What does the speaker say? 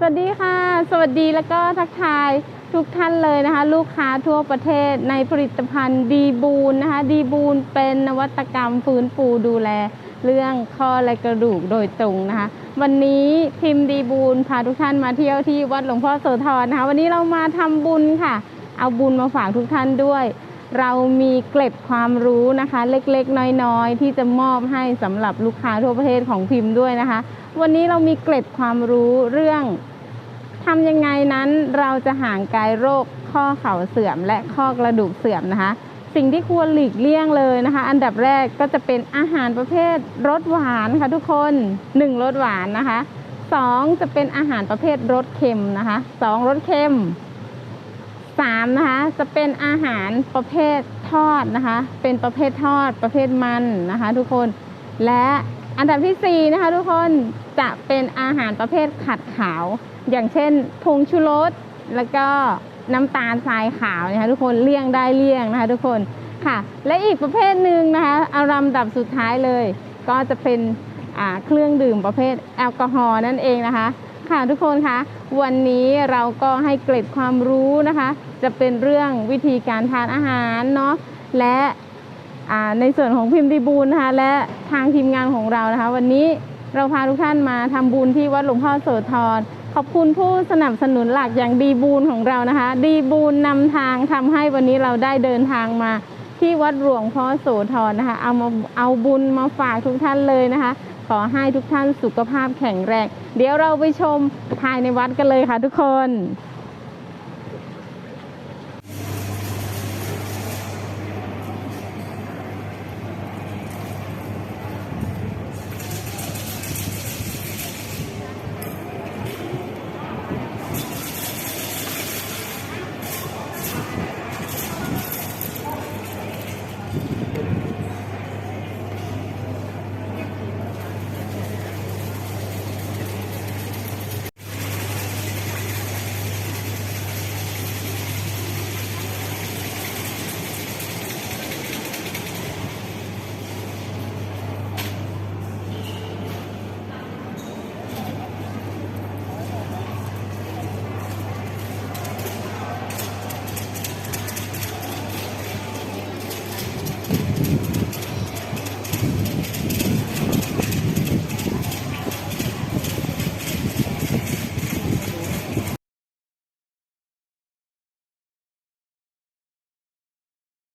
สวัสดีค่ะ สวัสดีแล้วก็ทักทายทุกท่านเลยนะคะ ลูกค้าทั่วประเทศในผลิตภัณฑ์ดีบูนนะคะดีบูนเป็นนวัตกรรมฟื้นฟูดูแล เรื่องข้อและกระดูกโดยตรงนะคะ วันนี้พิมดีบูนพาทุกท่านมาเที่ยวที่วัดหลวงพ่อโสธรนะคะ วันนี้เรามาทำบุญค่ะ เอาบุญมาฝากทุกท่านด้วย เรามีเกล็ดความรู้นะคะ เล็กๆ น้อยๆ ที่จะมอบให้สำหรับลูกค้าทั่วประเทศของพิมพ์ด้วยนะคะ วันนี้เรามีเกล็ดความรู้เรื่องทำยังไงนั้นเราจะห่างไกลโรคข้อเข่าเสื่อมและข้อกระดูกเสื่อมนะคะ สิ่งที่ควรหลีกเลี่ยงเลยนะคะ อันดับแรกก็จะเป็นอาหารประเภทรสหวานค่ะทุกคน 1 รสหวานนะคะสองจะเป็นอาหารประเภทรสเค็มนะคะสองรสเค็ม สามนะคะจะเป็นอาหารประเภททอดนะคะ เป็นประเภททอดประเภทมันนะคะ ทุกคนและอันดับที่สี่นะคะทุกคนจะเป็นอาหารประเภทขัดขาว อย่างเช่นผงชูรสแล้วก็น้ำตาลทรายขาวนะคะทุกคนเลี่ยงได้เลี่ยงนะคะ ทุกคนค่ะ และอีกประเภทหนึ่งนะคะอาลำดับสุดท้ายเลย ก็จะเป็นเครื่องดื่มประเภทแอลกอฮอล์นั่นเองนะคะ ค่ะทุกคนคะวันนี้เราก็ให้เกร็ดความรู้นะคะ จะเป็นเรื่องวิธีการทานอาหารเนาะและในส่วนของพิมพ์ดีบูลนะคะและทางทีมงานของเรานะคะ วันนี้เราพาทุกท่านมาทำบุญที่วัดหลวงพ่อโสธรขอบคุณผู้สนับสนุนหลักอย่างดีบูลของเรานะคะ ดีบูลนำทางทำให้วันนี้เราได้เดินทางมาที่วัดหลวงพ่อโสธรนะคะ เอามาเอาบุญมาฝากทุกท่านเลยนะคะ ขอให้ทุกท่านสุขภาพแข็งแรง เดี๋ยวเราไปชมภายในวัดกันเลยค่ะทุกคน